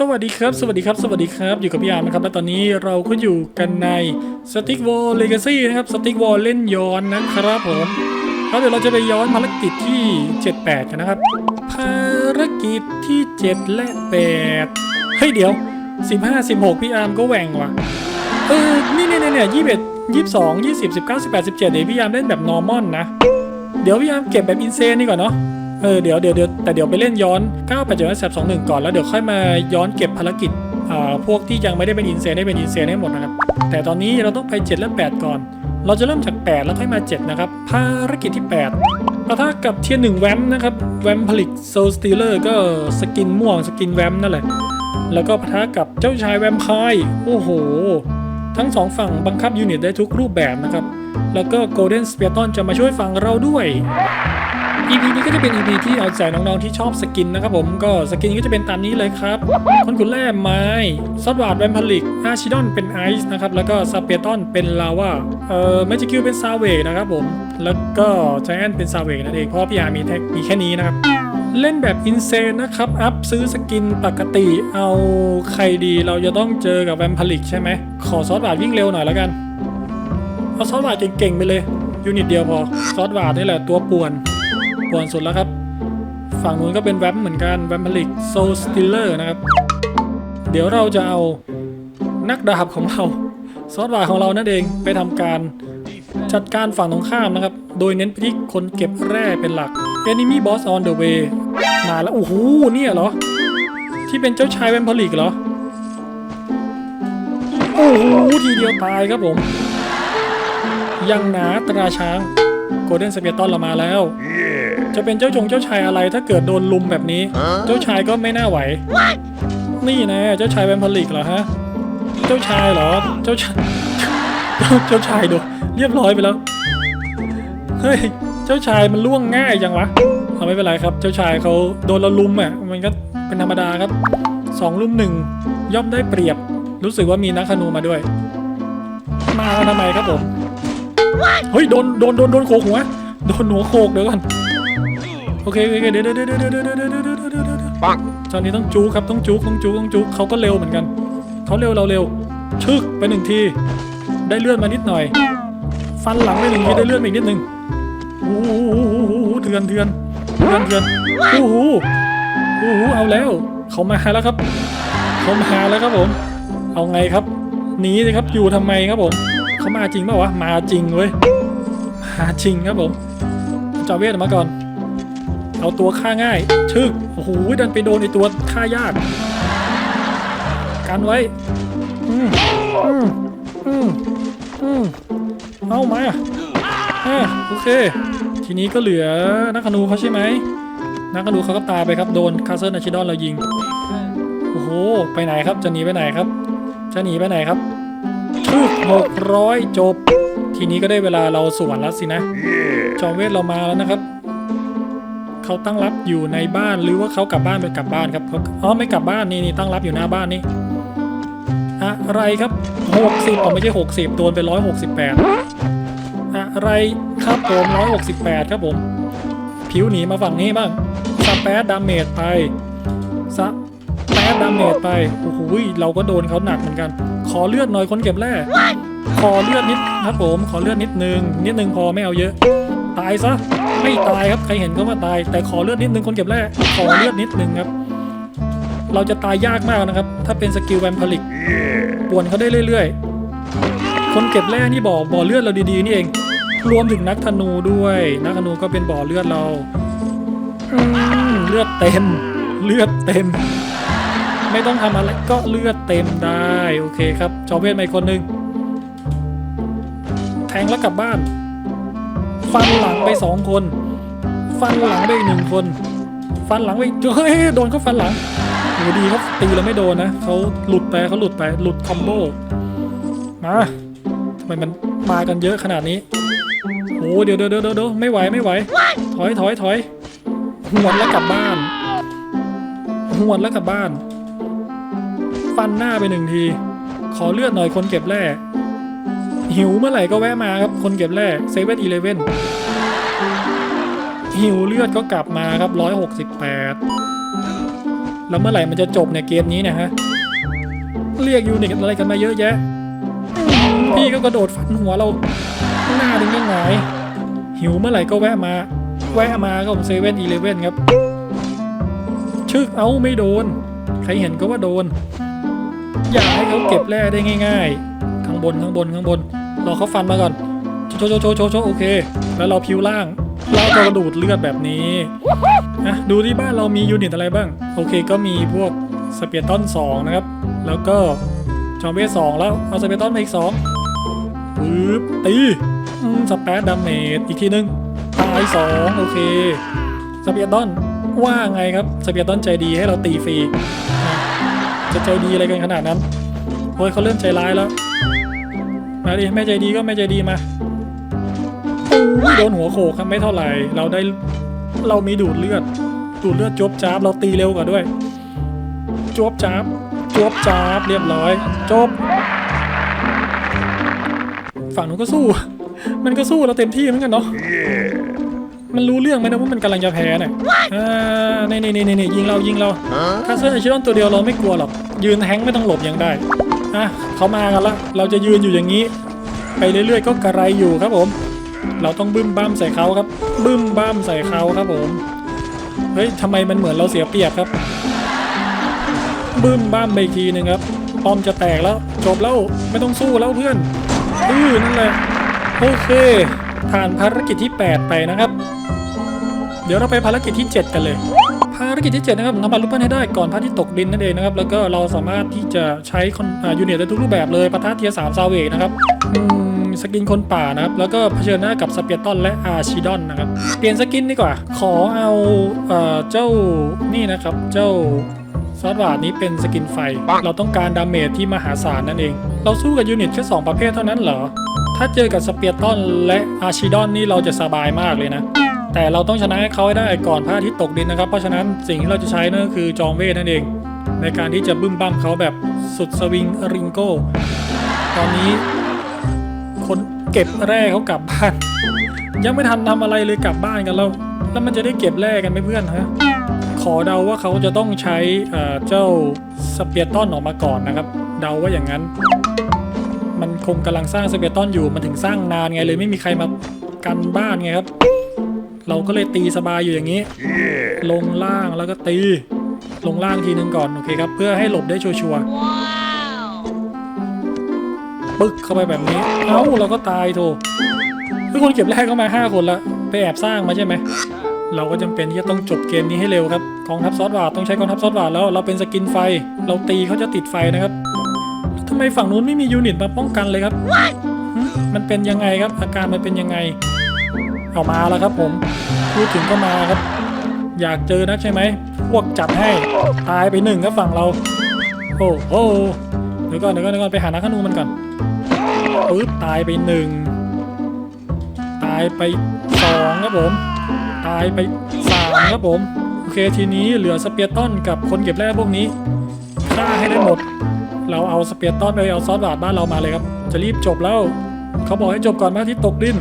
สวัสดีครับ สวัสดีครับ สวัสดีครับ อยู่กับพี่อาร์มนะครับ และตอนนี้เราก็อยู่กันใน Stick Wall Legacy นะครับ Stick Wall เล่นย้อนนะครับผมแล้วเดี๋ยวเราจะไปย้อนภารกิจที่ 78 กันนะครับ ภารกิจที่ 7 และ 8 เฮ้ยเดี๋ยว 15 16 พี่อาร์มก็แหว่งว่ะ เออ นี่เนี่ยเนี่ยยี่สิบเอ็ดยี่สิบสองยี่สิบสิบเก้าสิบแปดสิบเจ็ดเดี๋ยวพี่ยาร์มเล่นแบบ normal นะ เดี๋ยวพี่ยาร์มเก็บแบบอินเซนนี่ก่อนเนาะ เออเดี๋ยวเดี๋ยวเดี๋ยวแต่เดี๋ยวไปเล่นย้อน9 8 7 3 2 1 ก่อนแล้วเดี๋ยวค่อยมาย้อนเก็บภารกิจอ่าพวกที่ยังไม่ได้เป็นอินเซนได้เป็นอินเซนให้หมดนะครับ แต่ตอนนี้เราต้องไป 7 และ 8 ก่อน เราจะเริ่มจาก 8 แล้วค่อยมา 7 นะครับ ภารกิจที่ 8ปะทะกับเทียร์หนึ่งแวมนะครับ แวมผลิตโซลสตีเลอร์ก็สกินม่วงสกินแวมนั่นแหละ แล้วก็ปะทะกับเจ้าชายแวมไพร์โอ้โห ทั้งสองฝั่งบังคับยูนิตได้ทุกรูปแบบนะครับ แล้วก็โกลเด้นสเปียตอนจะมาช่วยฝั่งเราด้วย EP นี้ก็จะเป็น EP ที่เอาใจน้องๆที่ชอบสกินนะครับผมก็สกินก็จะเป็นตามนี้เลยครับคนขุนแร่ไม้ซอดวาดแวมพลิกอาชิดอนเป็นไอซ์นะครับแล้วก็ซาเปียตอนเป็นลาวาเอ่อแมจิคิวเป็นซาเวกนะครับผมแล้วก็ไจแอนเป็นซาเวกนั่นเองเพราะพี่อาร์มีแท็กมีแค่นี้นะครับเล่นแบบอินเซนนะครับ อัพซื้อสกินปกติเอาใครดีเราจะต้องเจอกับแวมพลิกใช่ไหม ขอซอสวาดวิ่งเร็วหน่อยแล้วกัน เอาซอสวาดเก่งๆไปเลย ยูนิตเดียวพอ ซอสวาดนี่แหละตัวป่วน ป่วนสุดแล้วครับ ฝั่งนู้นก็เป็นแวมเหมือนกันแวมพลิกโซสติลเลอร์นะครับ เดี๋ยวเราจะเอานักดาบของเราซอสวาของเรานั่นเองไปทำการจัดการฝั่งตรงข้ามนะครับ โดยเน้นไปที่คนเก็บแร่เป็นหลัก Enemy Boss on the way มาแล้ว โอ้โหเนี่ยเหรอ ที่เป็นเจ้าชายแวมพลิกเหรอ โอ้โห ทีเดียวตายครับผม ยังหนาตราช้างโกลเด้นสเปียตอนเรามาแล้ว จะเป็นเจ้าจงเจ้าชายอะไรถ้าเกิดโดนลุมแบบนี้ เจ้าชายก็ไม่น่าไหว นี่นะเจ้าชายแวมพลิกเหรอฮะ เจ้าชายเหรอ เจ้าชายเจ้าเจ้าชายดูเรียบร้อยไปแล้ว เฮ้ย เจ้าชายมันล่วงง่ายจังวะเอาไม่เป็นไรครับ เจ้าชายเขาโดนเราลุมอะ มันก็เป็นธรรมดาครับสองลุมหนึ่งย่อมได้เปรียบ รู้สึกว่ามีนักขนูมาด้วย มาทำไมครับผม เฮ้ยโดนโดนโดนโดนโขกหัว โดนหัวโขกเดี๋ยวก่อน โอเคโอเคเดี๋ยวเดี๋ยวเดี๋ยวเดี๋ยวเดี๋ยวเดี๋ยวเดี๋ยวเดี๋ยวเดี๋ยวเดี๋ยวเดี๋ยวปังตอนนี้ต้องจูครับต้องจูต้องจูต้องจูเขาก็เร็วเหมือนกันเขาเร็วเราเร็ว ชึกไปหนึ่งที ได้เลื่อนมานิดหน่อย ฟันหลังไปหนึ่งทีได้เลื่อนอีกนิดหนึ่งโอ้โหเถื่อนเถื่อนเถื่อนเถื่อนโอ้โหโอ้โหเอาแล้วเขามาแล้วครับเขามาแล้วครับผม เอาไงครับหนีเลยครับอยู่ทำไมครับผมเขามาจริงเปล่าวะมาจริงเว้ยมาจริงครับผมจาเวทออกมาก่อน เอาตัวฆ่าง่ายชึกโอ้โหดันไปโดนไอตัวฆ่ายาก กันไว้ อืมอืมอืมอืมเอามาอะโอเค ทีนี้ก็เหลือนักขนูเขาใช่ไหมนักขนูเขาก็ตายไปครับโดนคาเซิลอาชิดอนเรายิงโอ้โหไปไหนครับจะหนีไปไหนครับ จะหนีไปไหนครับทุกหกร้อยจบ ทีนี้ก็ได้เวลาเราสวนแล้วสินะ จอมเวทเรามาแล้วนะครับ เขาตั้งรับอยู่ในบ้านหรือว่าเขากลับบ้านไปกลับบ้านครับเขาอ๋อไม่กลับบ้านนี่นี่ตั้งรับอยู่หน้าบ้านนี่อะไรครับ 60อ๋อไม่ใช่ 60โดนไป168 อะไรครับผม 168 ครับผม ผิวหนีมาฝั่งนี้บ้างสแปดดาเมจไปสแปดดาเมจไป โอ้โหเราก็โดนเขาหนักเหมือนกัน ขอเลือดหน่อยคนเก็บแร่ขอเลือดนิดครับผม ขอเลือดนิดนึง นิดนึงพอไม่เอาเยอะ ตายซะ ไม่ตายครับ ใครเห็นก็ว่าตาย แต่ขอเลือดนิดนึงคนเก็บแร่ขอเลือดนิดนึงครับ เราจะตายยากมากนะครับ ถ้าเป็นสกิลแวมพลิกป่วนเขาได้เรื่อยๆ คนเก็บแร่นี่บ่อบ่อเลือดเราดีๆนี่เอง รวมถึงนักธนูด้วย นักธนูก็เป็นบ่อเลือดเราเลือดเต็ม เลือดเต็ม ไม่ต้องทำอะไรก็เลือดเต็มได้ โอเคครับ จอเวทมาอีกคนนึงแทงแล้วกลับบ้าน ฟันหลังไปสองคน ฟันหลังไปอีกหนึ่งคน ฟันหลังไปเฮ้ยโดนเขาฟันหลังโหดีเขาตีแล้วไม่โดนนะเขาหลุดไปเขาหลุดไปหลุดคอมโบมาทำไมมันมากันเยอะขนาดนี้โอ้เดี๋ยวเดี๋ยวเดี๋ยวเดี๋ยวไม่ไหวไม่ไหว ถอยถอยถอยหวนแล้วกลับบ้านหวนแล้วกลับบ้าน ฟันหน้าไปหนึ่งที ขอเลือดหน่อยคนเก็บแร่ หิวเมื่อไหร่ก็แวะมาครับ คนเก็บแร่เซเว่นอีเลเว่นหิวเลือดก็กลับมาครับร้อยหกสิบแปดแล้วเมื่อไหร่มันจะจบเนี่ยเกมนี้เนี่ยฮะ เรียกยูนิตอะไรกันมาเยอะแยะ พี่ก็กระโดดฟันหัวเราหน้าดึงยังไงหิวเมื่อไหร่ก็แวะมา แวะมาก็ผมเซเว่นอีเลเว่นครับ ชึกเอาไม่โดน ใครเห็นก็ว่าโดน อย่าให้เขาเก็บแร่ได้ง่าย ๆ ข้างบนข้างบนข้างบน รอเขาฟันมาก่อน โชว์โชว์โชว์โชว์โชโอเค แล้วเราพิวล่างเราก็กระดูดเลือดแบบนี้นะดูที่บ้านเรามียูนิตอะไรบ้าง โอเคก็มีพวกสเปียร์ตัน2นะครับ แล้วก็จอมเวสสองแล้ว เอาสเปียร์ตันมาอีก2ปึ๊บตีสเปซดาเมจอีกทีนึงตายสองโอเคสเปียร์ตันว่าไงครับสเปียร์ตันใจดีให้เราตีฟรีจะใจดีอะไรกันขนาดนั้นโอ้ยเขาเริ่มใจร้ายแล้ว มาดิแม่ใจดีก็แม่ใจดีมาอุ้ยโดนหัวโขกครับไม่เท่าไหร่ เราได้เรามีดูดเลือด ดูดเลือดจวบจ้าบเราตีเร็วกว่าด้วยจวบจ้าบจวบจ้าบเรียบร้อย จบ ฝั่งนู้นก็สู้ มันก็สู้เราเต็มที่เหมือนกันเนาะมันรู้เรื่องไหมนะว่ามันกำลังจะแพ้เนี่ยอ่านี่นี่นี่นี่ยิงเรายิงเราถ้าเซอร์ไอชิรอนตัวเดียวเราไม่กลัวหรอก ยืนแฮงก์ไม่ต้องหลบยังได้ อะเขามากันละเราจะยืนอยู่อย่างนี้ ไปเรื่อยๆก็กระไรอยู่ครับผม เราต้องบึ้มบ้ามใส่เขาครับ บึ้มบ้ามใส่เขาครับผมเฮ้ยทำไมมันเหมือนเราเสียเปรียบครับ บึ้มบ้ามไปอีกทีหนึ่งครับป้อมจะแตกแล้วจบแล้วไม่ต้องสู้แล้วเพื่อนอือนั่นแหละโอเคผ่านภารกิจที่ 8 ไปนะครับ เดี๋ยวเราไปภารกิจที่ 7 กันเลย ภารกิจที่7นะครับทำบรรลุเป้าให้ได้ก่อนพระอาทิตย์ตกดินนั่นเองนะครับ แล้วก็เราสามารถที่จะใช้คอนอ่ายูนิตได้ทุกรูปแบบเลยปะทะเทียสามซาเวกนะครับอืมสกินคนป่านะครับ แล้วก็เผชิญหน้ากับสเปียร์ตอนและอาร์ชิดอนนะครับ เปลี่ยนสกินดีกว่า ขอเอาเอ่อเจ้านี่นะครับ เจ้าซอสหวาดนี้เป็นสกินไฟ เราต้องการดาเมจที่มหาศาลนั่นเอง เราสู้กับยูนิตแค่2ประเภทเท่านั้นเหรอ ถ้าเจอกับสเปียร์ตอนและอาร์ชิดอนนี่เราจะสบายมากเลยนะ แต่เราต้องชนะให้เขาให้ได้ก่อนพระอาทิตย์ตกดินนะครับ เพราะฉะนั้นสิ่งที่เราจะใช้นั่นก็คือจอมเวทนั่นเอง ในการที่จะบึ้มบั้มเขาแบบสุดสวิงริงโก้ตอนนี้ คนเก็บแร่เขากลับบ้าน ยังไม่ทันทำอะไรเลยกลับบ้านกันแล้วแล้วมันจะได้เก็บแร่กันไหมเพื่อนฮะขอเดาว่าเขาจะต้องใช้เอ่อเจ้าสเปียร์ตอนออกมาก่อนนะครับเดาว่าอย่างนั้น มันคงกำลังสร้างสเปียร์ตอนอยู่มันถึงสร้างนานไงเลยไม่มีใครมากันบ้านไงครับ เราก็เลยตีสบายอยู่อย่างนี้ ลงล่างแล้วก็ตี ลงล่างทีนึงก่อนโอเคครับ เพื่อให้หลบได้ชัวร์ๆปึ๊กเข้าไปแบบนี้ เอ้าเราก็ตายโถทุกคนเก็บแรกเข้ามาห้าคนละไปแอบสร้างมาใช่ไหม เราก็จำเป็นที่จะต้องจบเกมนี้ให้เร็วครับกองทัพซอสหวาดต้องใช้กองทัพซอสหวาดแล้วเราเป็นสกินไฟ เราตีเขาจะติดไฟนะครับทำไมฝั่งนู้นไม่มียูนิตมาป้องกันเลยครับ มันเป็นยังไงครับอาการมันเป็นยังไง เอามาแล้วครับผมพูดถึงก็มาครับ อยากเจอนักใช่ไหมพวกจัดให้ตายไปหนึ่งครับฝั่งเรา โอ้โหเดี๋ยวก่อนเดี๋ยวก่อนเดี๋ยวก่อนไปหานักขนูมันก่อนปึ๊บตายไปหนึ่งตายไปสองครับผม ตายไปสามครับผมโอเคทีนี้เหลือสเปียร์ตันกับคนเก็บแร่พวกนี้ฆ่าให้ได้หมด เราเอาสเปียร์ตันไปเอาซอสบาดบ้านเรามาเลยครับ จะรีบจบแล้ว เขาบอกให้จบก่อนพระอาทิตย์ตกดิน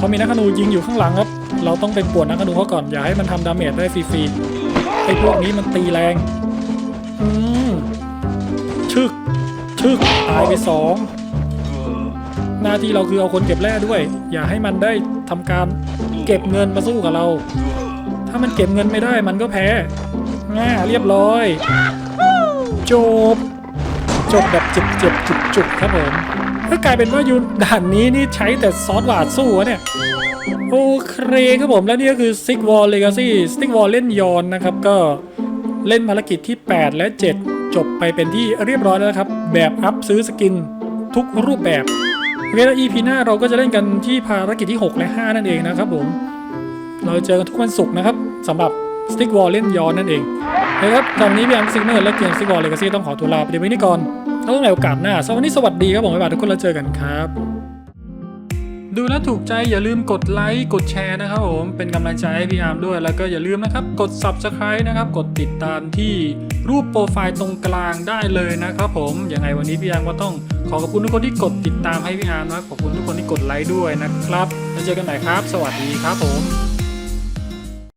เขามีนักธนูยิงอยู่ข้างหลังครับ เราต้องไปปวดนักธนูเขาก่อน อย่าให้มันทำดาเมจได้ฟรีๆไอ้พวกนี้มันตีแรงอืมชึกชึกตายไปสองหน้าที่เราคือเอาคนเก็บแร่ด้วย อย่าให้มันได้ทำการเก็บเงินมาสู้กับเรา ถ้ามันเก็บเงินไม่ได้มันก็แพ้ง่าเรียบร้อย จบ จบแบบเจ็บเจ็บจุกจุกๆครับผม ก็กลายเป็นว่ายูด่านนี้นี่ใช้แต่ซอสหวาดสู้วะเนี่ย โอเคครับผมและนี่ก็คือซิกวอลเลกาซี่ซิกวอลเล่นยอนนะครับ ก็เล่นภารกิจที่ 8 และ 7 จบไปเป็นที่เรียบร้อยแล้วครับ แบบอัพซื้อสกินทุกรูปแบบเคแล้ว EP หน้าเราก็จะเล่นกันที่ภารกิจที่ 6 และ 5 นั่นเองนะครับผม เราเจอกันทุกวันศุกร์นะครับสำหรับ Stick Wall เล่นย้อนนั่นเองโอเคครับตอนนี้พี่อังซิกเนอร์และเกม Stick Wall Legacy ต้องขอตัวลาไปเดี๋ยวไว้นี่ก่อน แล้วในโอกาสหน้าสวัสดีสวัสดีครับผมบ๊ายบายทุกคนแล้วเจอกันครับ ดูแล้วถูกใจอย่าลืมกดไลค์กดแชร์นะครับผมเป็นกำลังใจให้พี่อาร์มด้วยแล้วก็อย่าลืมนะครับกด Subscribe นะครับกดติดตามที่รูปโปรไฟล์ตรงกลางได้เลยนะครับผมยังไงวันนี้พี่อาร์มก็ต้องขอขอบคุณทุกคนที่กดติดตามให้พี่อาร์มนะครับขอบคุณทุกคนที่กดไลค์ด้วยนะครับแล้วเจอกันใหม่ครับ สวัสดีครับผม